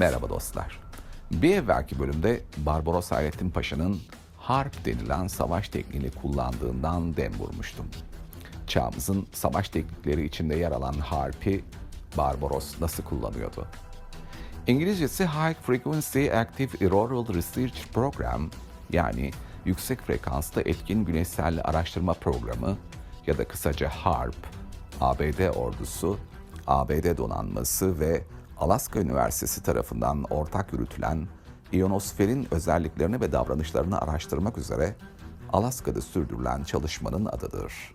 Merhaba dostlar. Bir evvelki bölümde Barbaros Hayrettin Paşa'nın harp denilen savaş tekniğini kullandığından dem vurmuştum. Çağımızın savaş teknikleri içinde yer alan harpi Barbaros nasıl kullanıyordu? İngilizcesi High Frequency Active Auroral Research Program yani yüksek frekanslı etkin güneşsel araştırma programı ya da kısaca HARP, ABD ordusu, ABD donanması ve Alaska Üniversitesi tarafından ortak yürütülen iyonosferin özelliklerini ve davranışlarını araştırmak üzere Alaska'da sürdürülen çalışmanın adıdır.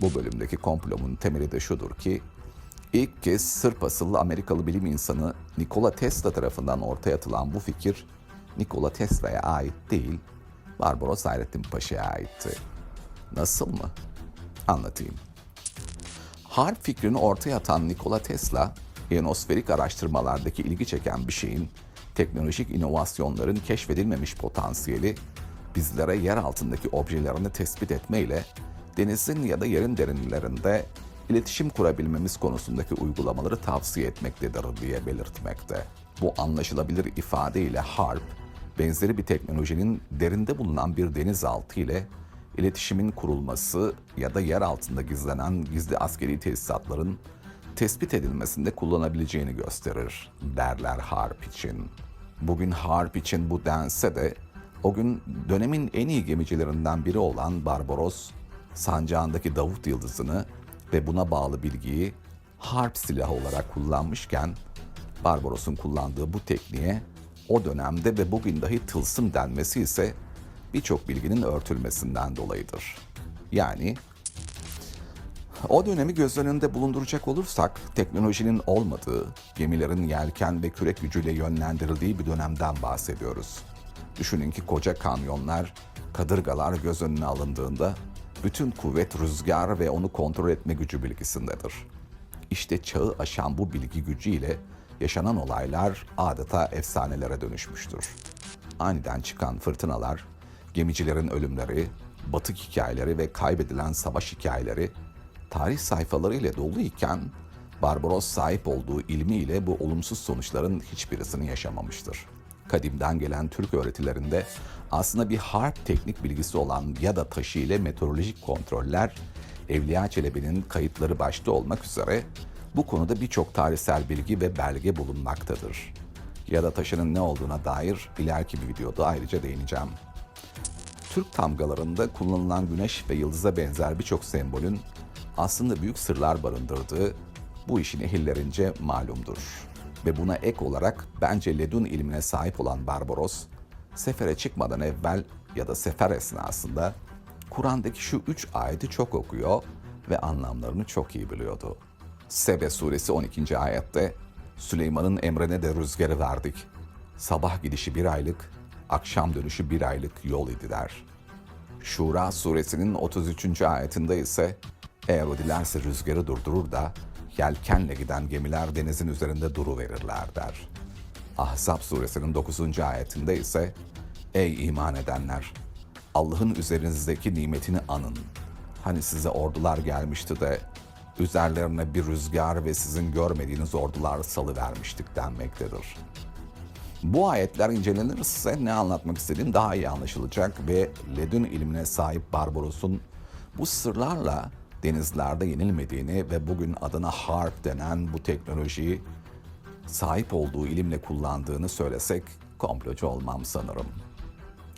Bu bölümdeki komplomun temeli de şudur ki, ilk kez Sırp asıllı Amerikalı bilim insanı Nikola Tesla tarafından ortaya atılan bu fikir, Nikola Tesla'ya ait değil, Barbaros Hayrettin Paşa'ya aitti. Nasıl mı? Anlatayım. Harp fikrini ortaya atan Nikola Tesla, ionosferik araştırmalardaki ilgi çeken bir şeyin, teknolojik inovasyonların keşfedilmemiş potansiyeli, bizlere yer altındaki objelerini tespit etmeyle denizin ya da yerin derinlerinde iletişim kurabilmemiz konusundaki uygulamaları tavsiye etmektedir diye belirtmekte. Bu anlaşılabilir ifadeyle HARP, benzeri bir teknolojinin derinde bulunan bir denizaltı ile iletişimin kurulması ya da yer altında gizlenen gizli askeri tesisatların tespit edilmesinde kullanabileceğini gösterir derler harp için. Bugün harp için bu dense de o gün dönemin en iyi gemicilerinden biri olan Barbaros, sancağındaki Davut Yıldızı'nı ve buna bağlı bilgiyi harp silahı olarak kullanmışken Barbaros'un kullandığı bu tekniğe o dönemde ve bugün dahi tılsım denmesi ise birçok bilginin örtülmesinden dolayıdır. Yani o dönemi göz önünde bulunduracak olursak teknolojinin olmadığı, gemilerin yelken ve kürek gücüyle yönlendirildiği bir dönemden bahsediyoruz. Düşünün ki koca kamyonlar, kadırgalar göz önüne alındığında bütün kuvvet rüzgar ve onu kontrol etme gücü bilgisindedir. İşte çağı aşan bu bilgi gücüyle yaşanan olaylar adeta efsanelere dönüşmüştür. Aniden çıkan fırtınalar, gemicilerin ölümleri, batık hikayeleri ve kaybedilen savaş hikayeleri tarih sayfalarıyla dolu iken Barbaros sahip olduğu ilmiyle bu olumsuz sonuçların hiçbirisini yaşamamıştır. Kadimden gelen Türk öğretilerinde aslında bir harp teknik bilgisi olan ya da taşı ile meteorolojik kontroller Evliya Çelebi'nin kayıtları başta olmak üzere bu konuda birçok tarihsel bilgi ve belge bulunmaktadır. Ya da taşının ne olduğuna dair ileriki bir videoda ayrıca değineceğim. Türk tamgalarında kullanılan güneş ve yıldıza benzer birçok sembolün aslında büyük sırlar barındırdığı bu işin ehillerince malumdur. Ve buna ek olarak bence Ledun ilmine sahip olan Barbaros, sefere çıkmadan evvel ya da sefer esnasında Kur'an'daki şu üç ayeti çok okuyor ve anlamlarını çok iyi biliyordu. Sebe suresi 12. ayette Süleyman'ın emrine de rüzgarı verdik. Sabah gidişi bir aylık, akşam dönüşü bir aylık yol idi der. Şura suresinin 33. ayetinde ise eğer o dilerse rüzgarı durdurur da yelkenle giden gemiler denizin üzerinde duru verirler der. Ahzab suresinin 9. ayetinde ise Ey iman edenler! Allah'ın üzerinizdeki nimetini anın. Hani size ordular gelmişti de üzerlerine bir rüzgar ve sizin görmediğiniz ordular salı vermiştik denmektedir. Bu ayetler incelenirse ne anlatmak istediğim daha iyi anlaşılacak ve ledün ilmine sahip Barbaros'un bu sırlarla denizlerde yenilmediğini ve bugün adına harp denen bu teknolojiyi sahip olduğu ilimle kullandığını söylesek komplocu olmam sanırım.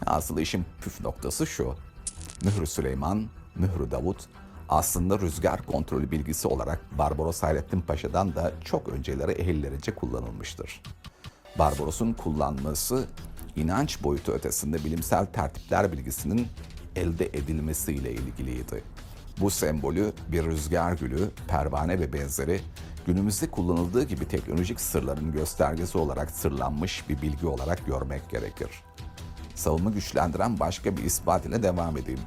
Asıl işin püf noktası şu. Mührü Süleyman, Mührü Davut aslında rüzgar kontrolü bilgisi olarak Barbaros Hayrettin Paşa'dan da çok önceleri ehillerince kullanılmıştır. Barbaros'un kullanması inanç boyutu ötesinde bilimsel tertipler bilgisinin elde edilmesiyle ilgiliydi. Bu sembolü bir rüzgar gülü, pervane ve benzeri günümüzde kullanıldığı gibi teknolojik sırların göstergesi olarak sırlanmış bir bilgi olarak görmek gerekir. Savunma güçlendiren başka bir ispat ile devam edeyim.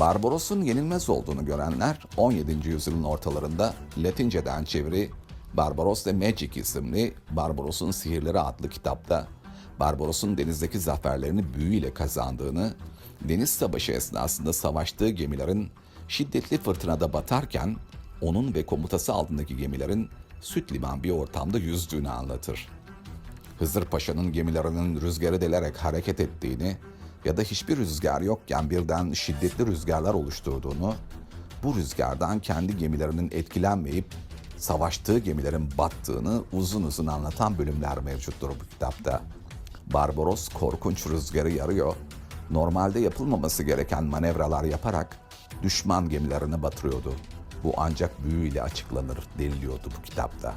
Barbaros'un yenilmez olduğunu görenler 17. yüzyılın ortalarında Latinceden çeviri Barbaros the Magic isimli Barbaros'un Sihirleri adlı kitapta Barbaros'un denizdeki zaferlerini büyüyle kazandığını, deniz savaşı esnasında savaştığı gemilerin şiddetli fırtınada batarken onun ve komutası altındaki gemilerin süt liman bir ortamda yüzdüğünü anlatır. Hızır Paşa'nın gemilerinin rüzgarı delerek hareket ettiğini ya da hiçbir rüzgar yokken birden şiddetli rüzgarlar oluşturduğunu, bu rüzgardan kendi gemilerinin etkilenmeyip savaştığı gemilerin battığını uzun uzun anlatan bölümler mevcuttur bu kitapta. Barbaros korkunç rüzgarı yarıyor. Normalde yapılmaması gereken manevralar yaparak düşman gemilerini batırıyordu. Bu ancak büyüyle açıklanır deniliyordu bu kitapta.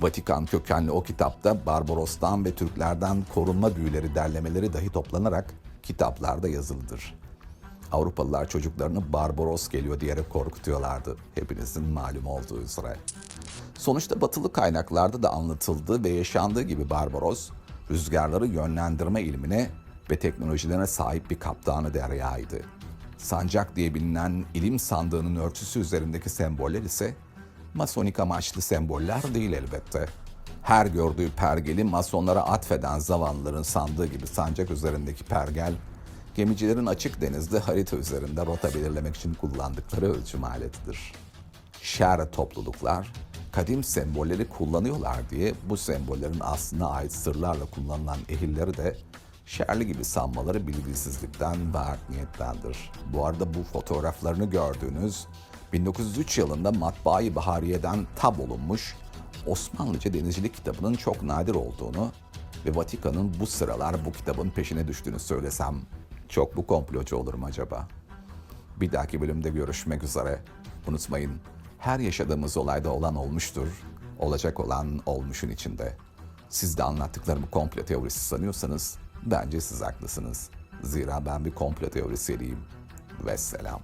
Vatikan kökenli o kitapta Barbaros'tan ve Türklerden korunma büyüleri derlemeleri dahi toplanarak kitaplarda yazılıdır. Avrupalılar çocuklarını Barbaros geliyor diyerek korkutuyorlardı. Hepinizin malum olduğu üzere. Sonuçta batılı kaynaklarda da anlatıldığı ve yaşandığı gibi Barbaros, rüzgarları yönlendirme ilmine ve teknolojilerine sahip bir kaptanı deryaydı. Sancak diye bilinen ilim sandığının örtüsü üzerindeki semboller ise masonik amaçlı semboller değil elbette. Her gördüğü pergeli masonlara atfeden zavallıların sandığı gibi sancak üzerindeki pergel, gemicilerin açık denizde harita üzerinde rota belirlemek için kullandıkları ölçüm aletidir şer topluluklar kadim sembolleri kullanıyorlar diye bu sembollerin aslına ait sırlarla kullanılan ehilleri de şerli gibi sanmaları bilgisizlikten ve art niyettendir. Bu arada bu fotoğraflarını gördüğünüz 1903 yılında Matbaayı Bahariye'den tab olunmuş Osmanlıca denizcilik kitabının çok nadir olduğunu ve Vatikan'ın bu sıralar bu kitabın peşine düştüğünü söylesem çok bu komplocu olurum acaba? Bir dahaki bölümde görüşmek üzere. Unutmayın, her yaşadığımız olayda olan olmuştur, olacak olan olmuşun içinde. Siz de anlattıklarımı komplo teorisi sanıyorsanız, bence siz haklısınız. Zira ben bir komplo teorisyeniyim. Vesselam.